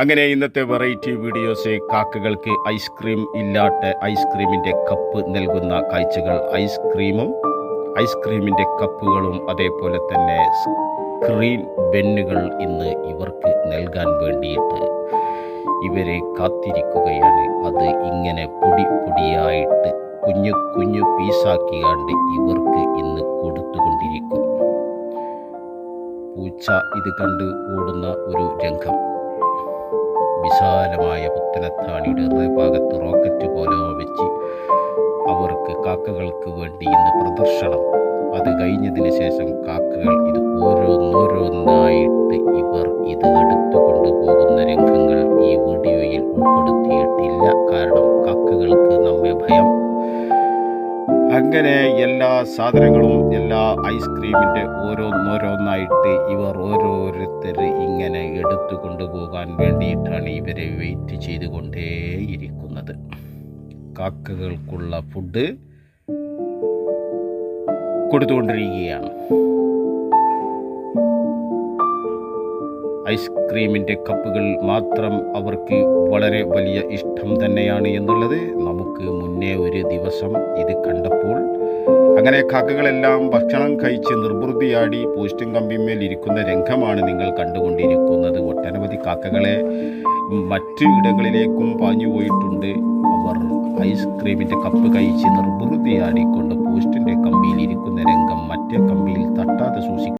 അങ്ങനെ ഇന്നത്തെ variety videos കാക്കകൾക്ക് ice cream ഇല്ലാത്ത ഐസ്ക്രീമിന്റെ കപ്പ് നൽകുന്ന കാഴ്ചകൾ. ഐസ്ക്രീമും ഐസ്ക്രീമിന്റെ കപ്പുകളും അതേപോലെ തന്നെ സ്ക്രീൻ ബെന്നുകൾ ഇന്ന് ഇവർക്ക് നൽകാൻ വേണ്ടിയിട്ട് ഇവരെ കാത്തിരിക്കുകയാണ്. അത് ഇങ്ങനെ പൊടി പൊടിയായിട്ട് കുഞ്ഞു കുഞ്ഞു പീസാക്കിയാണ്ട് ഇവർക്ക് ഇന്ന് കൊടുത്തുകൊണ്ടിരിക്കും. പൂച്ച ഇത് കണ്ട് ഓടുന്ന ഒരു രംഗം. വിശാലമായ പുത്തനത്താണിയുടെ ഹൃദയഭാഗത്ത് റോക്കറ്റ് പോലെ വെച്ച് അവർക്ക് കാക്കകൾക്ക് വേണ്ടി ഇന്ന് പ്രദർശനം. അത് കഴിഞ്ഞതിന് ശേഷം കാക്കകൾ ഇത് അങ്ങനെ എല്ലാ സാധനങ്ങളും എല്ലാ ഐസ്ക്രീമിന്റെ ഓരോന്നോരോന്നായിട്ട് ഇവർ ഓരോരുത്തർ ഇങ്ങനെ എടുത്തു കൊണ്ടുപോകാൻ വേണ്ടിയിട്ടാണ് ഇവരെ വെയിറ്റ് ചെയ്തുകൊണ്ടേയിരിക്കുന്നത്. കാക്കകൾക്കുള്ള ഫുഡ് കൊടുത്തുകൊണ്ടിരിക്കുകയാണ്. ഐസ്ക്രീമിന്റെ കപ്പുകൾ മാത്രം അവർക്ക് വളരെ വലിയ ഇഷ്ടം തന്നെയാണ് എന്നുള്ളത് നമുക്ക് മുന്നേ ഒരു ദിവസം ഇത് കണ്ടപ്പോൾ അങ്ങനെ കാക്കകളെല്ലാം ഭക്ഷണം കഴിച്ച് നിർവൃതിയാടി പോസ്റ്റും കമ്പിമേൽ ഇരിക്കുന്ന രംഗമാണ് നിങ്ങൾ കണ്ടുകൊണ്ടിരിക്കുന്നത്. ഒട്ടനവധി കാക്കകളെ മറ്റു ഇടങ്ങളിലേക്കും പാഞ്ഞു പോയിട്ടുണ്ട്. അവർ ഐസ്ക്രീമിന്റെ കപ്പ് കഴിച്ച് നിർവൃതിയാടിക്കൊണ്ട് പോസ്റ്റിന്റെ കമ്പിയിൽ ഇരിക്കുന്ന രംഗം മറ്റേ സൂക്ഷിക്കും